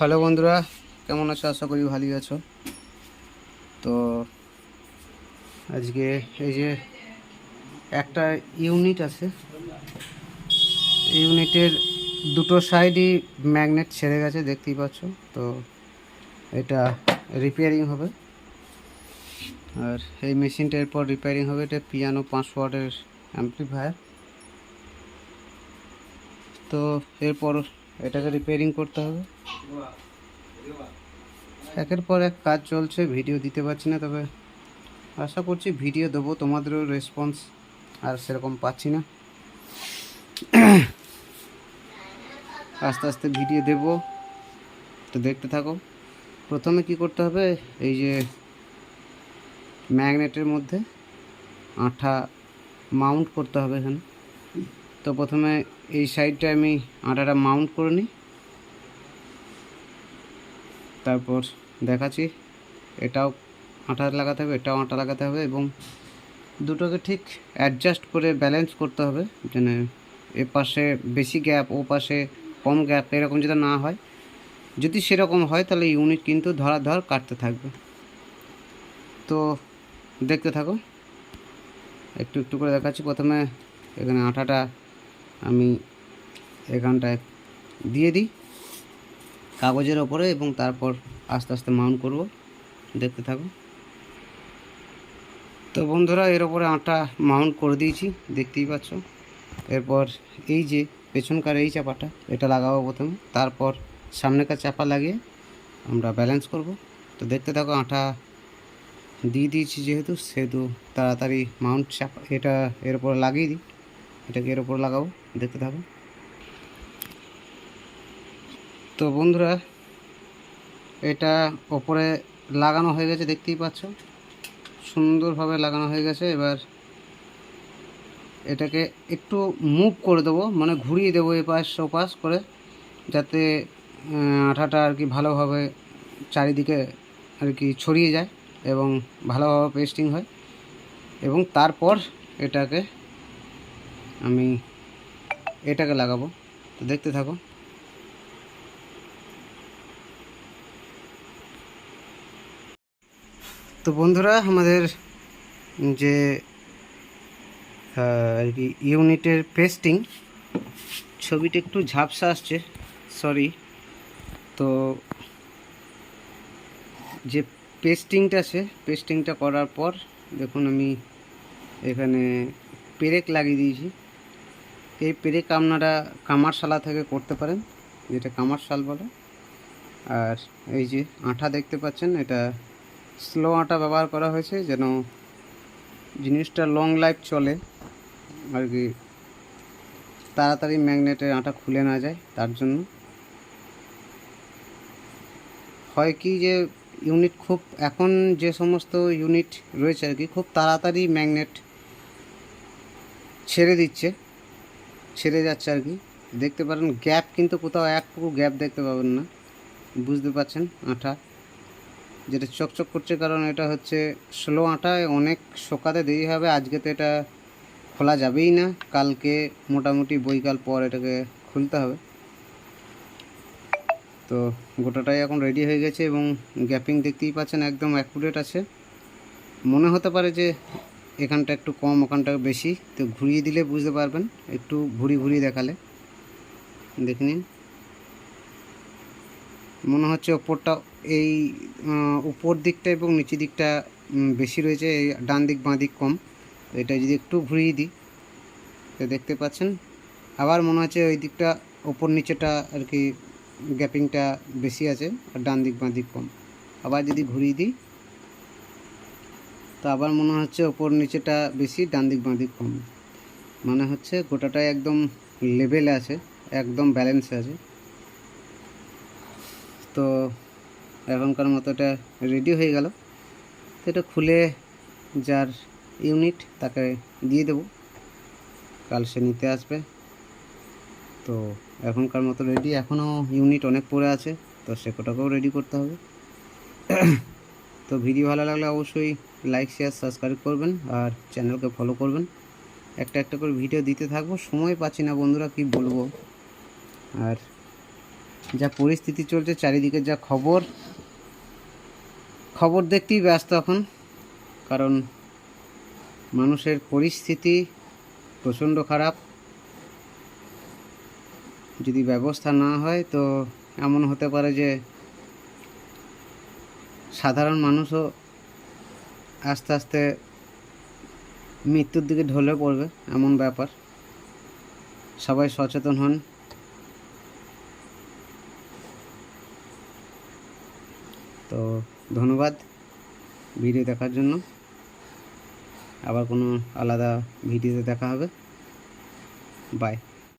Hello বন্ধুরা, কেমন আছো? আশা করি ভালোই আছো। তো আজকে এই যে একটা ইউনিট আছে ইউনিটের দুটো সাইডই ম্যাগনেট ছেড়ে গেছে, দেখতেই পাচ্ছ। তো এটা রিপেয়ারিং হবে। আর এই মেশিনটা এরপর রিপেয়ারিং হবে, এটা পিয়ানো পাঁচ ওয়াটের অ্যাম্পলিফায়ার তো এরপর এটাকে রিপেয়ারিং করতে হবে। একের পর এক কাজ চলছে ভিডিও দিতে পারছি না, তবে আশা করছি ভিডিও দেবো, তোমাদেরও রেসপন্স আর সেরকম পাচ্ছি না। আস্তে আস্তে ভিডিও দেব। তো দেখতে থাকো। প্রথমে কি করতে হবে, এই যে ম্যাগনেটের মধ্যে আঠা মাউন্ট করতে হবে এখানে। তো প্রথমে এই সাইডটা আমি আটাটা মাউন্ট করে নিই। তারপর দেখাচ্ছি, এটাও আঠা লাগাতে হবে, এটাও আটা লাগাতে হবে এবং দুটোকে ঠিক অ্যাডজাস্ট করে ব্যালেন্স করতে হবে যেন এ পাশে বেশি গ্যাপ ও পাশে কম গ্যাপ এরকম যেটা না হয়। যদি সেরকম হয় তাহলে ইউনিট কিন্তু ধরা ধর কাটতে থাকবে। তো দেখতে থাকো, একটু একটু করে দেখাচ্ছি। প্রথমে এখানে আটাটা আমি এখানটায় দিয়ে দিই কাগজের ওপরে এবং তারপর আস্তে আস্তে মাউন্ট করব। দেখতে থাকো। তো বন্ধুরা, এর ওপরে আটা মাউন্ট করে দিয়েছি, দেখতেই পাচ্ছ। এরপর এই যে পেছনকার এই চাপাটা, এটা লাগাবো প্রথমে। তারপর সামনেকার চাপা লাগিয়ে আমরা ব্যালেন্স করব। তো দেখতে থাকো, আটা দিয়ে দিয়েছি যেহেতু, সেহেতু তাড়াতাড়ি মাউন্ট চাপা, এটা এর উপরে লাগিয়ে দিই। এটাকে এর উপর লাগাবো। দেখতে থাকো। তো বন্ধুরা, এটা ওপরে লাগানো হয়ে গেছে, দেখতেই পাচ্ছ। সুন্দরভাবে লাগানো হয়ে গেছে। এবার এটাকে একটু মুভ করে দেবো মানে ঘুরিয়ে দেবো এপাশ ওপাশ করে, যাতে আঠাটা আর কি ভালোভাবে চারিদিকে আর কি ছড়িয়ে যায় এবং ভালোভাবে পেস্টিং হয়। এবং তারপর এটাকে আমি এটাকে লাগাবো। তো দেখতে থাকো। তো বন্ধুরা, আমাদের যে আর কি ইউনিটের পেস্টিং ছবিটা একটু ঝাপসা আসছে সরি তো যে পেস্টিংটা আছে পেস্টিংটা করার পর দেখুন আমি এখানে পেরেক লাগিয়ে দিয়েছি। এই পেরেক আপনারা কামারশালা থেকে করতে পারেন, যেটা কামারশাল বলে। আর এই যে আঠা দেখতে পাচ্ছেন, এটা স্লো আটা ব্যবহার করা হয়েছে, যেন জিনিসটা লং লাইফ চলে, আর কি তাড়াতাড়ি ম্যাগনেটের আটা খুলে না যায় তার জন্য। হয় কি যে ইউনিট খুব, এখন যে সমস্ত ইউনিট রয়েছে আর কি, খুব তাড়াতাড়ি ম্যাগনেট ছেড়ে দিচ্ছে। ছেড়ে যাচ্ছে আর কি। দেখতে পারেন গ্যাপ কিন্তু কোথাও একটুকু গ্যাপ দেখতে পাবেন না। বুঝতে পারছেন? আঠা। যেটা চকচক করছে কারণ এটা হচ্ছে স্লো আটায় অনেক শোকাতে দেরি হবে। আজকে তো এটা খোলা যাবেই না। কালকে মোটামুটি বৈকাল পর এটাকে খুলতে হবে। তো গোটাটাই এখন রেডি হয়ে গেছে এবং গ্যাপিং দেখতেই পাচ্ছেন, একদম অ্যাকুরেট আছে। মনে হতে পারে যে এখানটা একটু কম, ওখানটা বেশি। তো ঘুরিয়ে দিলে বুঝতে পারবেন, একটু ঘুরি ঘুরিয়ে দেখালে। দেখে নিন। মনে হচ্ছে ওপরটা এই উপর দিকটা এবং নিচের দিকটা বেশি রয়েছে, এই ডান দিক, বাঁ দিক কম। তো এটা যদি একটু ঘুরিয়ে দিই, তো দেখতে পাচ্ছেন। আবার মনে হচ্ছে ওই দিকটা, ওপর নিচেটা আর কি, গ্যাপিংটা বেশি আছে, আর ডান দিক, বাঁ দিক কম। আবার যদি ঘুরিয়ে দিই তো আবার মনে হচ্ছে ওপর নিচেটা বেশি, ডান দিক, বাঁ দিক কম। মানে হচ্ছে গোটাটাই একদম লেভেলে আছে, একদম ব্যালেন্সে আছে। তো এখনকার মতো এটা রেডি হয়ে গেল। তো এটা খুলে যার ইউনিট তাকে দিয়ে দেবো। কাল সে নিতে আসবে। তো এখনকার মতো রেডি এখনও ইউনিট অনেক পড়ে আছে, তো সে কোটাকেও রেডি করতে হবে। তো ভিডিও ভালো লাগলে অবশ্যই লাইক শেয়ার সাবস্ক্রাইব করবেন আর চ্যানেলকে ফলো করবেন। একটা একটা করে ভিডিও দিতে থাকব, সময় পাচ্ছি না বন্ধুরা, কি বলব? আর যা পরিস্থিতি চলছে, চারিদিকে যা খবর খবর দেখতেই ব্যস্ত এখন। কারণ মানুষের পরিস্থিতি প্রচণ্ড খারাপ। যদি ব্যবস্থা না হয়, তো এমন হতে পারে যে সাধারণ মানুষও আস্তে আস্তে মৃত্যুর দিকে ঢলে পড়বে, এমন ব্যাপার। সবাই সচেতন হন। তো ধন্যবাদ ভিডিও দেখার জন্য। আবার কোনো আলাদা ভিডিওতে দেখা হবে। বাই